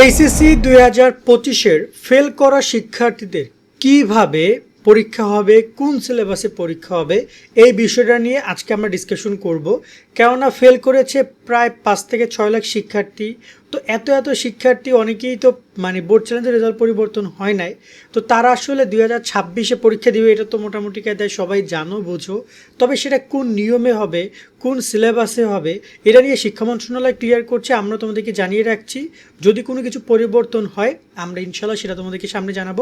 HSC দুই হাজার পঁচিশের ফেল করা শিক্ষার্থীদের কীভাবে পরীক্ষা হবে, কোন সিলেবাসে পরীক্ষা হবে, এই বিষয়টা নিয়ে আজকে আমরা ডিসকাশন করব। কেননা ফেল করেছে প্রায় পাঁচ থেকে ছয় লাখ শিক্ষার্থী। তো এত এত শিক্ষার্থী অনেকেই তো মানে বোর্ড চ্যালেঞ্জের রেজাল্ট পরিবর্তন হয় নাই। তো তারা আসলে দুই হাজার ছাব্বিশে পরীক্ষা দিবে, এটা তো মোটামুটি কায়দায় সবাই জানো, বোঝো। তবে সেটা কোন নিয়মে হবে, কোন সিলেবাসে হবে, এটা নিয়ে শিক্ষা মন্ত্রণালয় ক্লিয়ার করছে, আমরা তোমাদেরকে জানিয়ে রাখছি। যদি কোনো কিছু পরিবর্তন হয়, আমরা ইনশাল্লাহ সেটা তোমাদেরকে সামনে জানাব।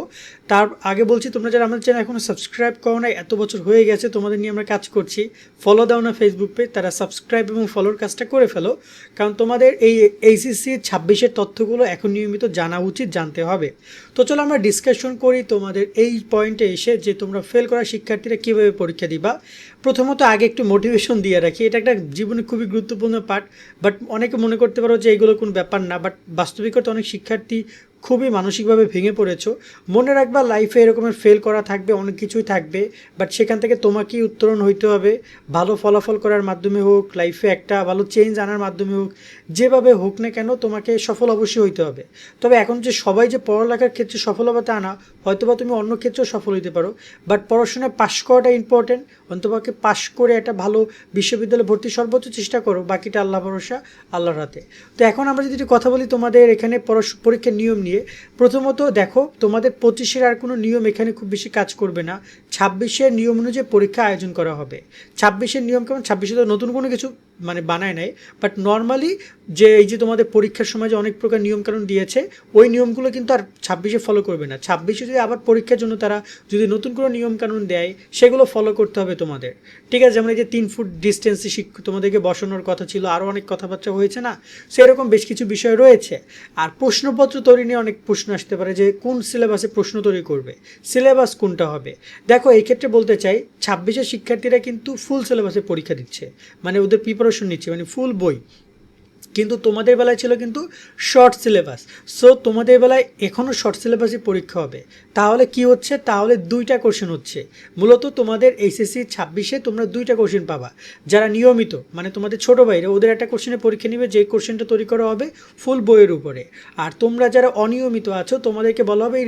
তার আগে বলছি, তোমরা যারা আমাদের চ্যানেল এখনও সাবস্ক্রাইব করো না এত বছর হয়ে গেছে, তোমাদের নিয়ে আমরা কাজ করছি। ফলো দাও না ফেসবুক পেজ তারা সাবস্ক্রাইব এবং ফলোর কাজটা করে ফেলো, কারণ তোমাদের এই এইচএসসি ছাব্বিশের তথ্যগুলো এখন নিয়মিত জানা উচিত, জানতে হবে। তো চলো আমরা ডিসকাশন করি তোমাদের এই পয়েন্টে এসে যে তোমরা ফেল করা শিক্ষার্থীরা কীভাবে পরীক্ষা দিবা। প্রথমত আগে একটু মোটিভেশন দিয়ে রাখি, এটা একটা জীবনে খুবই গুরুত্বপূর্ণ পার্ট বাট অনেকে মনে করতে পারো যে এগুলো কোনো ব্যাপার না বাট বাস্তবিকতা অনেক শিক্ষার্থী খুবই মানসিকভাবে ভেঙে পড়েছো। মনে রাখবা লাইফে এরকমের ফেল করা থাকবে, অনেক কিছুই থাকবে বাট সেখান থেকে তোমাকেই উত্তরণ হইতে হবে। ভালো ফলাফল করার মাধ্যমে হোক লাইফে একটা ভালো চেঞ্জ আনার মাধ্যমে হোক, যেভাবে হোক না কেন তোমাকে সফল অবশ্যই হইতে হবে। তবে এখন যে সবাই যে পড়ালেখার ক্ষেত্রে সফল হবে তা না, হয়তোবা তুমি অন্য ক্ষেত্রেও সফল হইতে পারো বাট পড়াশোনায় পাশ করাটা ইম্পর্টেন্ট অন্তপাকে পাশ করে একটা ভালো বিশ্ববিদ্যালয়ে ভর্তি সর্বোচ্চ চেষ্টা করো, বাকিটা আল্লাহ ভরসা, আল্লাহর হাতে। তো এখন আমরা যদি কথা বলি তোমাদের এখানে পরীক্ষার নিয়ম নিয়ে। প্রথমত দেখো, তোমাদের পঁচিশের আর কোনো নিয়ম এখানে খুব বেশি কাজ করবে না। ছাব্বিশের নিয়ম অনুযায়ী পরীক্ষা আয়োজন করা হবে। ছাব্বিশের নিয়ম কেমন? ছাব্বিশে তো নতুন কোনো কিছু মানে বানায় নাই। বাট নর্মালি যে এই যে তোমাদের পরীক্ষার সময় যে অনেক প্রকার নিয়মকানুন দিয়েছে, ওই নিয়মগুলো কিন্তু আর ছাব্বিশে ফলো করবে না। ছাব্বিশে যদি আবার পরীক্ষার জন্য তারা যদি নতুন কোনো নিয়মকানুন দেয়, সেগুলো ফলো করতে হবে তোমাদের। ঠিক আছে, যেমন এই যে তিন ফুট ডিস্টেন্সে শিখ তোমাদেরকে বসানোর কথা ছিল আরও অনেক কথাবার্তা হয়েছে না? সেরকম বেশ কিছু বিষয় রয়েছে। আর প্রশ্নপত্র তৈরি নিয়ে অনেক প্রশ্ন আসতে পারে যে কোন সিলেবাসে প্রশ্ন তৈরি করবে সিলেবাস কোনটা হবে? দেখো, এই ক্ষেত্রে বলতে চাই, ছাব্বিশের শিক্ষার্থীরা কিন্তু ফুল সিলেবাসে পরীক্ষা দিচ্ছে। মানে ওদের প্রিপারেশন নিচ্ছে মানে ফুল বই। কিন্তু তোমাদের বেলায় ছিল কিন্তু শর্ট সিলেবাস সো তোমাদের বেলায় এখনও শর্ট সিলেবাসে পরীক্ষা হবে। তাহলে কি হচ্ছে? তাহলে দুইটা কোশ্চেন হচ্ছে। মূলত তোমাদের এইচএসসি ছাব্বিশে তোমরা দুইটা কোশ্চেন পাবা। যারা নিয়মিত মানে তোমাদের ছোটো ভাইরা, ওদের একটা কোশ্চেনে পরীক্ষা নিবে যে কোশ্চেনটা তৈরি করা হবে ফুল বইয়ের উপরে। আর তোমরা যারা অনিয়মিত আছো, তোমাদেরকে বলা হবে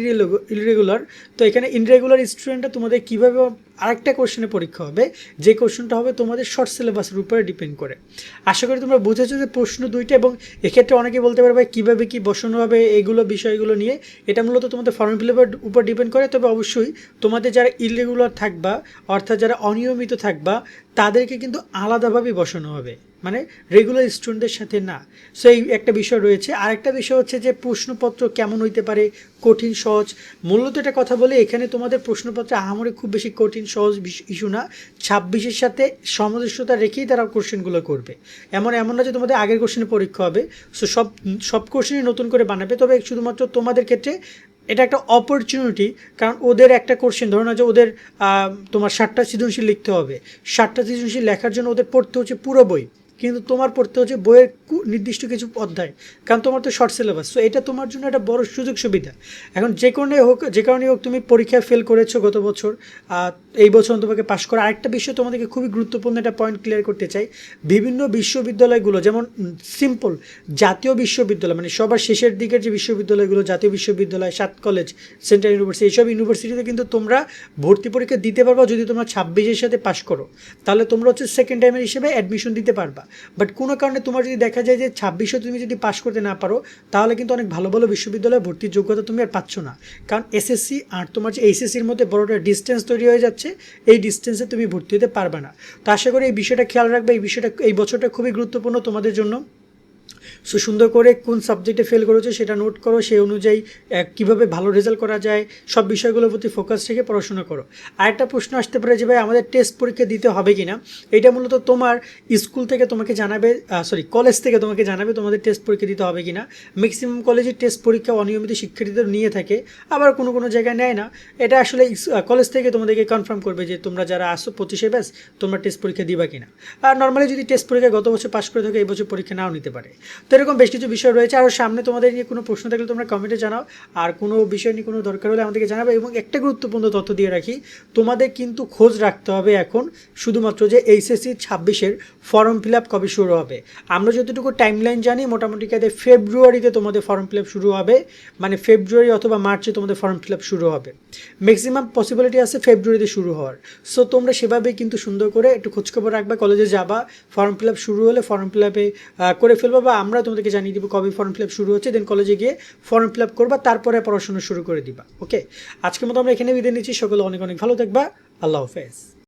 ইরেগুলার তো এখানে ইনরেগুলার স্টুডেন্টরা তোমাদের কীভাবে আরেকটা কোশ্চেনে পরীক্ষা হবে। যে কোশ্চেনটা হবে তোমাদের শর্ট সিলেবাসের উপরে ডিপেন্ড করে। আশা করি তোমরা বুঝেছ যে প্রশ্ন দুইটা এবং এক্ষেত্রে অনেকে বলতে পারবে কীভাবে কী বসানো হবে এগুলো, বিষয়গুলো নিয়ে? এটা মূলত তোমাদের ফর্ম ফিল উপর ডিপেন্ড করে। তবে অবশ্যই তোমাদের যারা ইরেগুলার থাকবা, অর্থাৎ যারা অনিয়মিত থাকবা, তাদেরকে কিন্তু আলাদাভাবেই বসানো হবে। মানে রেগুলার স্টুডেন্টদের সাথে না। সো এই একটা বিষয় রয়েছে। আরেকটা বিষয় হচ্ছে যে প্রশ্নপত্র কেমন হইতে পারে? কঠিন, সহজ। মূলত এটা কথা বলে এখানে তোমাদের প্রশ্নপত্রে আহামরি খুব বেশি কঠিন, সহজ ইস্যু না। ছাব্বিশের সাথে সামঞ্জস্যতা রেখেই তারা কোশ্চেনগুলো করবে। এমন এমন না যে তোমাদের আগের কোশ্চেনে পরীক্ষা হবে। সো সব সব কোশ্চেনই নতুন করে বানাবে। তবে শুধুমাত্র তোমাদের ক্ষেত্রে এটা একটা অপরচুনিটি কারণ ওদের একটা কোশ্চেন, ধরো না যে ওদের তোমার ষাটটা সৃজনশীল লিখতে হবে। ষাটটা সৃজনশীল লেখার জন্য ওদের পড়তে হচ্ছে পুরো বই। কিন্তু তোমার পড়তে হচ্ছে বইয়ের নির্দিষ্ট কিছু অধ্যায়, কারণ তোমার তো শর্ট সিলেবাস সো এটা তোমার জন্য একটা বড় সুযোগ সুবিধা। এখন যে কারণে হোক, যে কারণে হোক তুমি পরীক্ষায় ফেল করেছ গত বছর এই বছর তোমাকে পাশ করা আরেকটা বিষয় তোমাদেরকে খুবই গুরুত্বপূর্ণ একটা পয়েন্ট ক্লিয়ার করতে চাই। বিভিন্ন বিশ্ববিদ্যালয়গুলো, যেমন সিম্পল জাতীয় বিশ্ববিদ্যালয় মানে সবার শেষের দিকের যে বিশ্ববিদ্যালয়গুলো, জাতীয় বিশ্ববিদ্যালয়, সাত কলেজ সেন্ট্রাল ইউনিভার্সিটি এইসব ইউনিভার্সিটিতে কিন্তু তোমরা ভর্তি পরীক্ষা দিতে পারবা যদি তোমরা ছাব্বিশের সাথে পাশ করো। তাহলে তোমরা হচ্ছে সেকেন্ড টাইমের হিসেবে অ্যাডমিশন দিতে পারবা। বাট কোনো কারণে তোমার যদি দেখা যায় যে ছাব্বিশে তুমি যদি পাশ করতে না পারো, তাহলে কিন্তু অনেক ভালো ভালো বিশ্ববিদ্যালয়ে ভর্তির যোগ্যতা তুমি আর পাচ্ছ না। কারণ এসএসসি আর তোমার যে এইচএসসির মধ্যে বড়টা ডিস্টেন্স তৈরি হয়ে যাচ্ছে, এই ডিস্টেন্সে তুমি ভর্তি হতে পারবে না। তো আশা করি এই বিষয়টা খেয়াল রাখবে, এই বিষয়টা, এই বছরটা খুবই গুরুত্বপূর্ণ তোমাদের জন্য। সো সুন্দর করে কোন সাবজেক্টে ফেল করেছ সেটা নোট করো, সেই অনুযায়ী কীভাবে ভালো রেজাল্ট করা যায়, সব বিষয়গুলোর প্রতি ফোকাস রেখে পড়াশোনা করো। আরেকটা প্রশ্ন আসতে পারে যে, ভাই, আমাদের টেস্ট পরীক্ষা দিতে হবে কি না এটা মূলত তোমার স্কুল থেকে তোমাকে জানাবে সরি কলেজ থেকে তোমাকে জানাবে তোমাদের টেস্ট পরীক্ষা দিতে হবে কি না ম্যাক্সিমাম কলেজে টেস্ট পরীক্ষা অনিয়মিত শিক্ষার্থীদের নিয়ে থাকে, আবার কোনো কোনো জায়গায় নেয় না। এটা আসলে কলেজ থেকে তোমাদেরকে কনফার্ম করবে যে, তোমরা যারা আসো পঁচিশে ব্যাস, তোমরা টেস্ট পরীক্ষা দিবা কিনা। আর নর্মালি যদি টেস্ট পরীক্ষা গত বছর পাশ করে থাকে, এই বছর পরীক্ষা নাও নিতে পারে। তো এরকম বেশ কিছু বিষয় রয়েছে। আর সামনে তোমাদের নিয়ে কোনো প্রশ্ন থাকলে তোমরা কমেন্টে জানাও। আর কোনো বিষয় নিয়ে কোনো দরকার হলে আমাদেরকে জানাবে। এবং একটা গুরুত্বপূর্ণ তথ্য দিয়ে রাখি, তোমাদের কিন্তু খোঁজ রাখতে হবে এখন শুধুমাত্র যে এইচএসসি ছাব্বিশের ফর্ম ফিল আপ কবে শুরু হবে। আমরা যতটুকু টাইমলাইন জানি, মোটামুটি কাজে ফেব্রুয়ারিতে তোমাদের ফর্ম ফিল আপ শুরু হবে। মানে ফেব্রুয়ারি অথবা মার্চে তোমাদের ফর্ম ফিল আপ শুরু হবে। ম্যাক্সিমাম পসিবিলিটি আছে ফেব্রুয়ারিতে শুরু হওয়ার। সো তোমরা সেভাবে কিন্তু সুন্দর করে একটু খোঁজখবর রাখবা কলেজে যাবা ফর্ম ফিল আপ শুরু হলে ফর্ম ফিল আপে করে ফেলবা বা আমরা তোমাদেরকে জানিয়ে দিব কবে ফর্ম ফিল আপ শুরু হচ্ছে দেন কলেজে গিয়ে ফর্ম ফিল আপ করবা, তারপরে পড়াশোনা শুরু করে দিবা ওকে আজকের মতো আমরা এখানে বিদায় নিচ্ছি, সকলে অনেক অনেক ভালো থাকবা, আল্লাহ হাফেজ।